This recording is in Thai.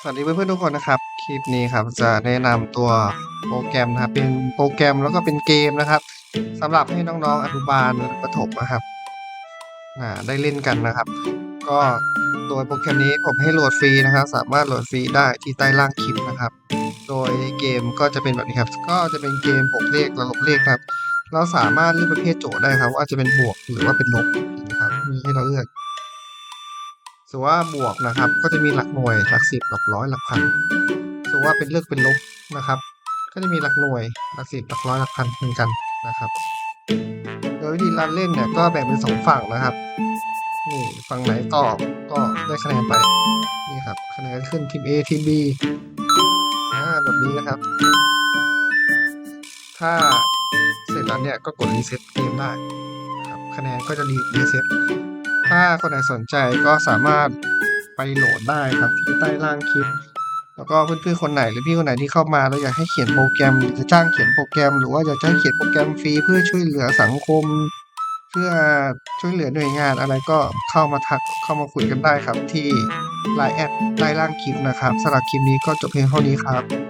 สวัสดีเพื่อนๆทุกคนนะครับ คลิปนี้ครับจะแนะนำตัวโปรแกรมนะครับ เป็นโปรแกรมแล้วก็เป็นเกมนะครับสำหรับให้น้องๆอนุบาลหรือประถมนะครับอ่าได้เล่นกันนะครับ ก็โดยโปรแกรมนี้ผมให้โหลดฟรีนะครับ สามารถโหลดฟรีได้ที่ใต้ล่างคลิปนะครับ โดยเกมก็จะเป็นแบบนี้ครับ ก็จะเป็นเกมบวกเลขระลบเลขครับ เราสามารถเลือกประเภทโจทย์ได้ครับ ว่าจะเป็นบวกหรือว่าเป็นลบนะครับมีให้เราเลือก ส่วนว่าบวกนะครับก็จะมีหลักหน่วยหลักสิบหลักร้อยหลักพันส่วนว่าเป็นเลือกเป็นลบนะครับ ก็จะมีหลักหน่วยหลักสิบหลักร้อยหลักพันเหมือนกันนะครับ โดยวิธีการเล่นเนี่ยก็แบ่งเป็นสองฝั่งนะครับนี่ฝั่งไหนตอบก็ได้คะแนนไปนี่ครับคะแนนขึ้นทีม A ทีม B อ่าแบบนี้นะครับ ถ้าเสร็จแล้วเนี่ยก็กดรีเซ็ตเกมได้นะครับคะแนนก็จะรีรีเซ็ต ถ้าคนไหนสนใจก็สามารถไปโหลดได้ครับที่ใต้ล่างคลิป แล้วก็เพื่อนๆคนไหนหรือพี่คนไหนที่เข้ามาแล้วอยากให้เขียนโปรแกรมหรือจะจ้างเขียนโปรแกรม หรือว่าอยากจะเขียนโปรแกรมฟรีเพื่อช่วยเหลือสังคม เพื่อช่วยเหลือหน่วยงานอะไรก็เข้ามาทักเข้ามาคุยกันได้ครับที่ไลน์แอดใต้ล่างคลิปนะครับสำหรับคลิปนี้ก็จบเพียงเท่านี้ครับ